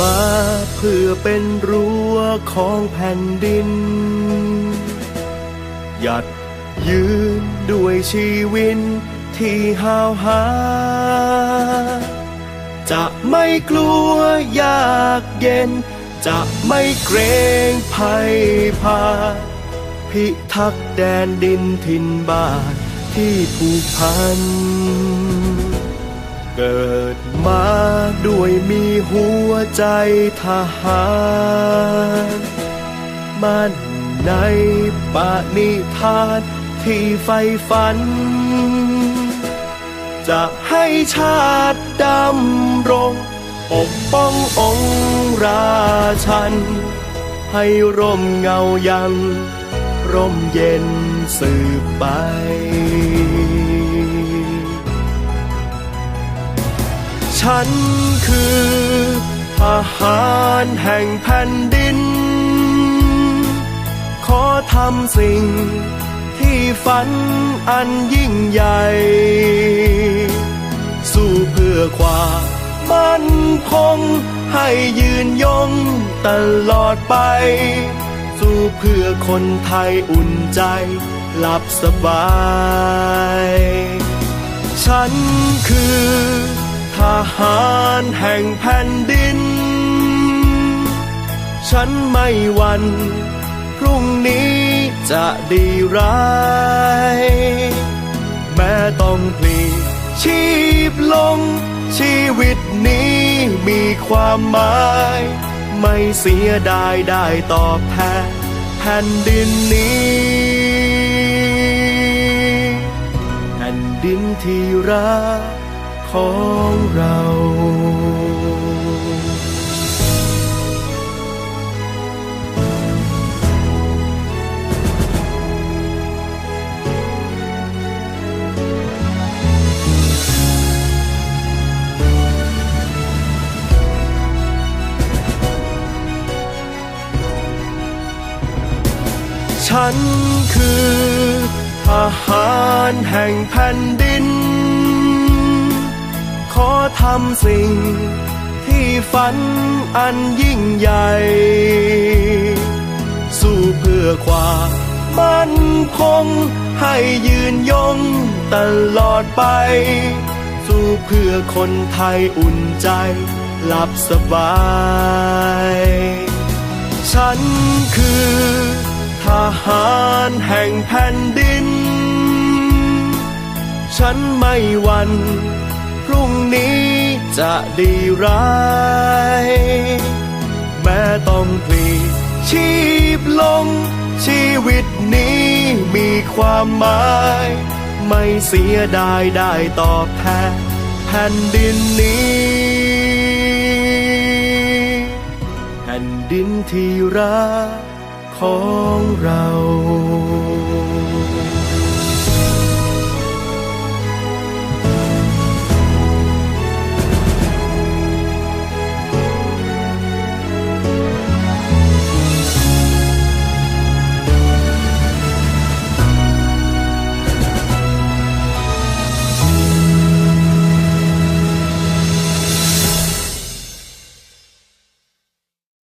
มาเพื่อเป็นรั้วของแผ่นดิน หยัดยืนด้วยชีวิตที่หาวหา จะไม่กลัวยากเย็น จะไม่เกรงภัยพา พิทักษ์แดนดินถิ่นบ้านที่ผูกพัน เกิด ด้วยมีหัวใจทหารมันในปณิธานที่ไฟฝัน จะให้ชาติดำรงปกป้ององค์ราชัน ให้ร่มเงายัง ร่มเย็นสืบไป ฉันคือทหารแห่งแผ่นดิน ขอทำสิ่งที่ฝันอันยิ่งใหญ่ สู้เพื่อความมั่นคงให้ยืนยงตลอดไป สู้เพื่อคนไทยอุ่นใจหลับสบาย ฉันคือ ทหารแห่งแผ่นดิน ฉันไม่หวันพรุ่งนี้จะดีร้าย แม้ต้องพลีชีพลง ชีวิตนี้มีความหมาย ไม่เสียดายได้ตอบแทนแผ่นดินนี้แผ่นดินที่รัก ของเราฉันคือทหารแห่งแผ่นดินำสิ่ง ที่ฝันอันยิ่งใหญ่ สู้เพื่อความมั่นคง ให้ยืนยงตลอดไป สู้เพื่อคนไทยอุ่นใจ หลับสบาย ฉันคือทหารแห่งแผ่นดิน ฉันไม่วันพรุ่งนี้ จะดีร้ายแม้ต้องพลีชีพลง ชีวิตนี้มีความหมาย ไม่เสียดายได้ตอบแทนแผ่นดินนี้ แผ่นดินที่รักของเรา